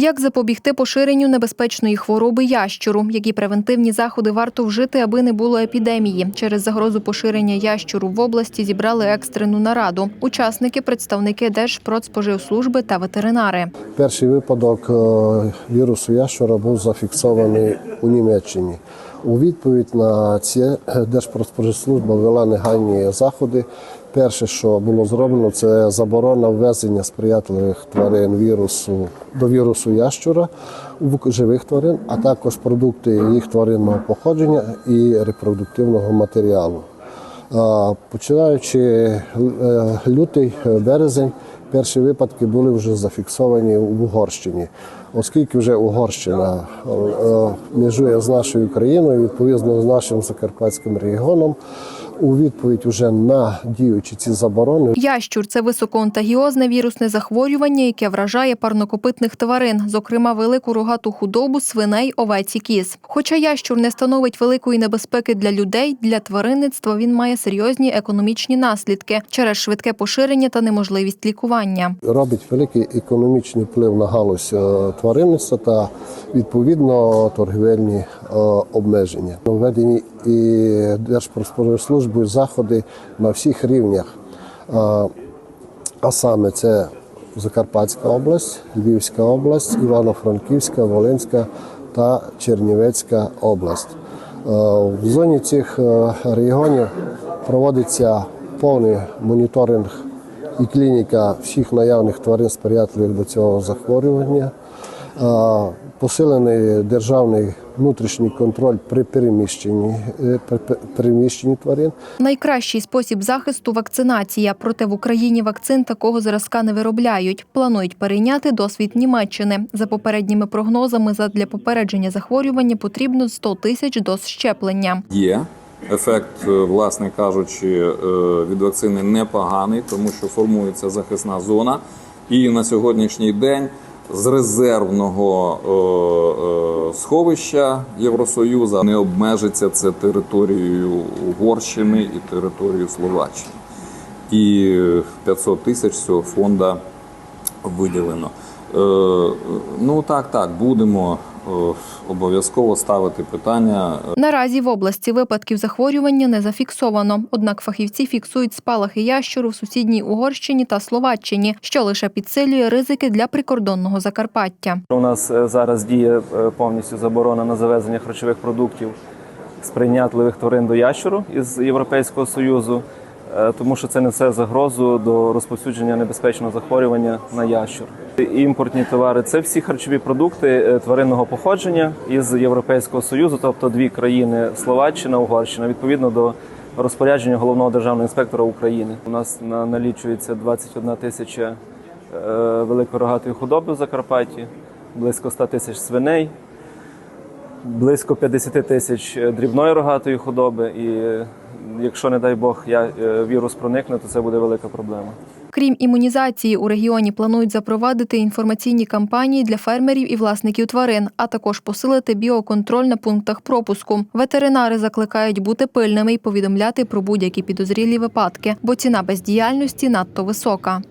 Як запобігти поширенню небезпечної хвороби ящуру? Які превентивні заходи варто вжити, аби не було епідемії? Через загрозу поширення ящуру в області зібрали екстрену нараду. Учасники, представники Держпродспоживслужби та ветеринари. Перший випадок е, вірусу ящура був зафіксований у Німеччині. У відповідь на це Держпродспоживслужба ввела негайні заходи. Перше, що було зроблено, це заборона ввезення сприятливих тварин вірусу до вірусу ящура в живих тварин, а також продукти їх тваринного походження і репродуктивного матеріалу. Починаючи е, лютий, е, березень, перші випадки були вже зафіксовані в Угорщині. Оскільки вже Угорщина е, е, межує з нашою країною, відповідно з нашим закарпатським регіоном, у відповідь уже на діючі ці заборони Ящур це високоонтагіозне вірусне захворювання, яке вражає парнокопитних тварин, зокрема велику рогату худобу, свиней, овець і кіз. Хоча ящур не становить великої небезпеки для людей, для тваринництва він має серйозні економічні наслідки через швидке поширення та неможливість лікування. робить великий економічний вплив на галузь е, тваринництва та відповідно торгівельні е, обмеження. Введені і Держпродспоживслужбою заходи на всіх рівнях. А, саме це Закарпатська область, Львівська область, Івано-Франківська, Волинська та Чернівецька область. В зоні цих е, регіонів проводиться повний моніторинг і клініка всіх наявних тварин сприятливих до цього захворювання. Посилений державний внутрішній контроль при переміщенні, е, при переміщенні тварин. Найкращий спосіб захисту вакцинація. Проте в Україні вакцин такого зразка не виробляють. Планують перейняти досвід Німеччини. За попередніми прогнозами, задля попередження захворювання потрібно 100 тисяч доз щеплення. Є ефект, е, власне кажучи, е, від вакцини непоганий, тому що формується захисна зона. І на сьогоднішній день з резервного е, е, сховища Євросоюзу не обмежиться це територією Угорщини і територією Словаччини. І 500 тисяч цього фонду виділено. Е, Ну так, так, будемо обов'язково ставити питання Наразі в області випадків захворювання не зафіксовано. Однак фахівці фіксують спалахи ящуру в сусідній Угорщині та Словаччині, що лише підсилює ризики для прикордонного Закарпаття. У нас е, зараз діє е, повністю заборона на завезення харчових продуктів сприйнятливих тварин до ящуру із Європейського Союзу, е, тому що це несе загрозу до розповсюдження небезпечного захворювання на ящур. Імпортні товари це всі харчові продукти е, тваринного походження із Європейського Союзу, тобто дві країни Словаччина, Угорщина, відповідно до розпорядження головного державного інспектора України. У нас на- налічується 21 тисяча е, великорогатої худоби в Закарпатті, близько 100 тисяч свиней, близько 50 тисяч е, дрібної рогатої худоби. І е, якщо, не дай Бог, я, е, вірус проникне, то це буде велика проблема. Крім імунізації, у регіоні планують запровадити інформаційні кампанії для фермерів і власників тварин, а також посилити біоконтроль на пунктах пропуску. Ветеринари закликають бути пильними і повідомляти про будь-які підозрілі випадки, бо ціна бездіяльності надто висока.